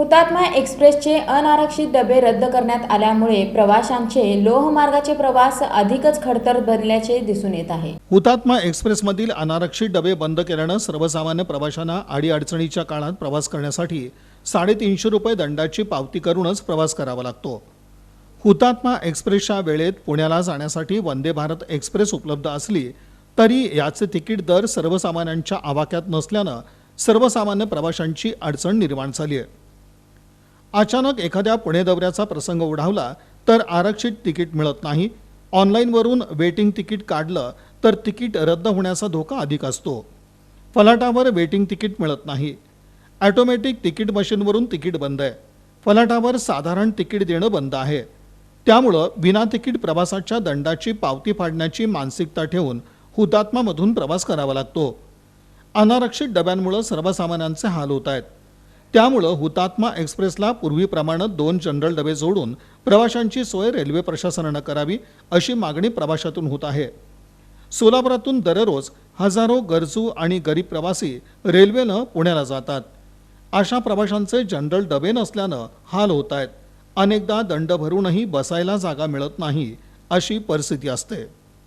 हुतात्मा एक्सप्रेसचे अनारक्षित डबे रद्द करण्यात आल्यामुळे प्रवाशांचे लोहमार्गाचे प्रवास अधिकच खडतर बनल्याचे दिसून येत आहे. हुतात्मा एक्सप्रेसमधील अनारक्षित डबे बंद केल्यानं सर्वसामान्य प्रवाशांना अडीअडचणीच्या काळात प्रवास करण्यासाठी साडेतीनशे रुपये दंडाची पावती करूनच प्रवास करावा लागतो. हुतात्मा एक्सप्रेसच्या वेळेत पुण्याला जाण्यासाठी वंदे भारत एक्सप्रेस उपलब्ध असली तरी याचे तिकीट दर सर्वसामान्यांच्या आवाक्यात नसल्यानं सर्वसामान्य प्रवाशांची अडचण निर्माण झाली आहे. अचानक एखाद्या पुणे दौऱ्याचा प्रसंग ओढावला तर आरक्षित तिकीट मिळत नाही. ऑनलाईनवरून वेटिंग तिकीट काढलं तर तिकीट रद्द होण्याचा धोका अधिक असतो. फलाटावर वेटिंग तिकीट मिळत नाही. ॲटोमॅटिक तिकीट मशीनवरून तिकीट बंद आहे. फलाटावर साधारण तिकीट देणं बंद आहे. त्यामुळं विना तिकीट प्रवासाच्या दंडाची पावती फाडण्याची मानसिकता ठेवून हुतात्मामधून प्रवास करावा लागतो. अनारक्षित डब्यांमुळं सर्वसामान्यांचे हाल होत आहेत. त्यामुळं हुतात्मा एक्सप्रेसला पूर्वीप्रमाणे दोन जनरल डबे जोडून प्रवाशांची सोय रेल्वे प्रशासनानं करावी अशी मागणी प्रवाशातून होत आहे. सोलापुरातून दररोज हजारो गरजू आणि गरीब प्रवासी रेल्वेनं पुण्याला जातात. अशा प्रवाशांचे जनरल डबे नसल्यानं हाल होत आहेत. अनेकदा दंड भरूनही बसायला जागा मिळत नाही अशी परिस्थिती असते.